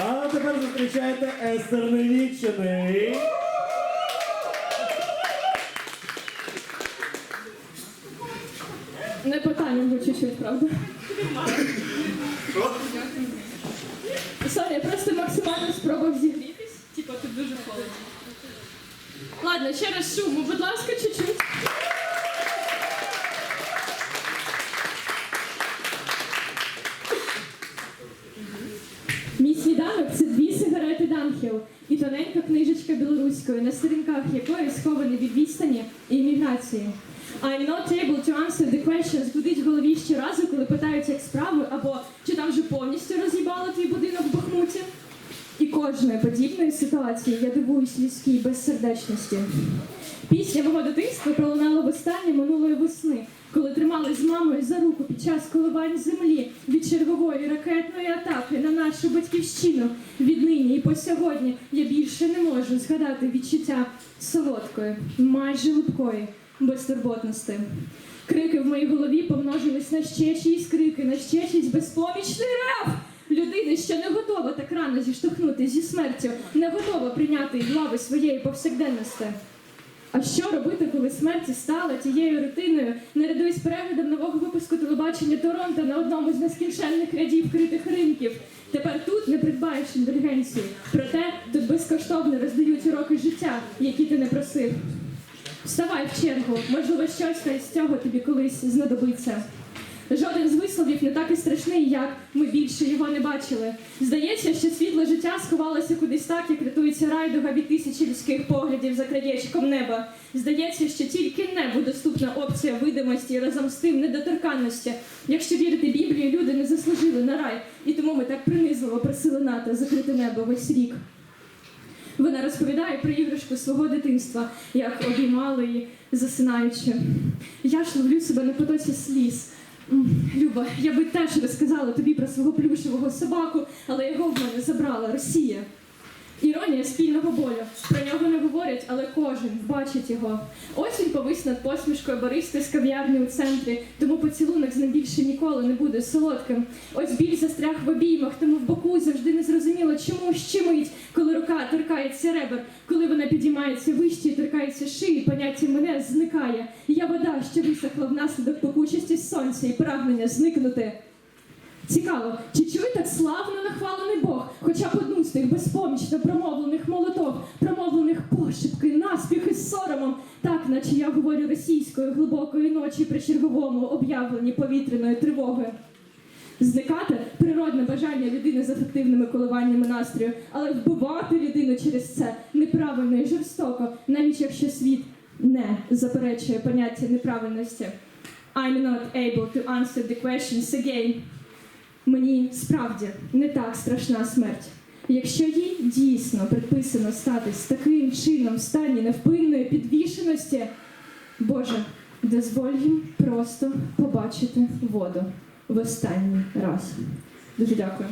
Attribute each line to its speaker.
Speaker 1: А тепер зустрічайте Естер Невіччини.
Speaker 2: Не питання вже чуть-чуть, правда? Сорі, я просто максимально спробував зігрітись. Типа тут дуже холодно. Ладно, ще раз шуму, будь ласка, чуть-чуть. Сніданок це дві сигарети Данхіл і тоненька книжечка білоруською, на сторінках якої сховані від відстані і імміграції. I'm not able to answer the questions гудить в голові щоразу, коли питають, як справи, або чи там вже повністю роз'їбало твій будинок в Бахмуті. І кожної подібної ситуації я дивуюсь людській безсердечності. Після мого дитинства пролунало востаннє минулої весни, коли тримали з мамою за руку під час коливань землі від чергової ракетної атаки на нашу батьківщину. Віднині і по сьогодні я більше не можу згадати відчуття солодкої, майже липкої безтурботності. Крики в моїй голові помножились на ще чиїсь крики, на ще чиїсь безпомічний рев людини, що не готова так рано зіштовхнути зі смертю, не готова прийняти й лави своєї повсякденності. А що робити, коли смерть стала тією рутиною, наряду із переглядом нового випуску телебачення Торонто на одному з нескінченних рядів критих ринків? Тепер тут не придбаєш індульгенцію. Проте тут безкоштовно роздають уроки життя, які ти не просив. Вставай в чергу, можливо, щось та з цього тобі колись знадобиться. Жоден з висловів не так і страшний, як ми більше його не бачили. Здається, що світло життя сховалося кудись так, як рятується райдуга від тисячі людських поглядів за краєчком неба. Здається, що тільки небу доступна опція видимості і разом з тим недоторканності. Якщо вірити Біблії, люди не заслужили на рай, і тому ми так принизливо просили НАТО закрити небо весь рік. Вона розповідає про іграшку свого дитинства, як обіймали її, засинаючи. Я ж ловлю себе на потоці сліз. Люба, я би теж розказала тобі про свого плюшевого собаку, але його в мене забрала Росія. Іронія спільного болю. Про нього не говорять, але кожен бачить його. Осінь повис над посмішкою баристи з кав'ярні у центрі, тому поцілунок з ним більше ніколи не буде солодким. Ось біль застряг в обіймах, тому в боку завжди не зрозуміло, чому щемить, коли рука торкається ребер, коли вона підіймається вище і торкається шиї, поняття мене зникає. Я вода, що висохла внаслідок пекучості сонця і прагнення зникнути. Цікаво, чи чує так славно нахвалений Бог, хоча б одну з тих безпомічно промовлених молотов, промовлених пошепки, наспіх із соромом, так наче я говорю російською глибокої ночі при черговому об'явленні повітряної тривоги. Зникати природне бажання людини з ефективними коливаннями настрою, але вбивати людину через це неправильно і жорстоко, навіть якщо світ не заперечує поняття неправильності. I'm not able to answer the questions again. Мені справді не так страшна смерть. Якщо їй дійсно приписано статись таким чином в стані невпинної підвішеності, Боже, дозволь їм просто побачити воду в останній раз. Дуже дякую.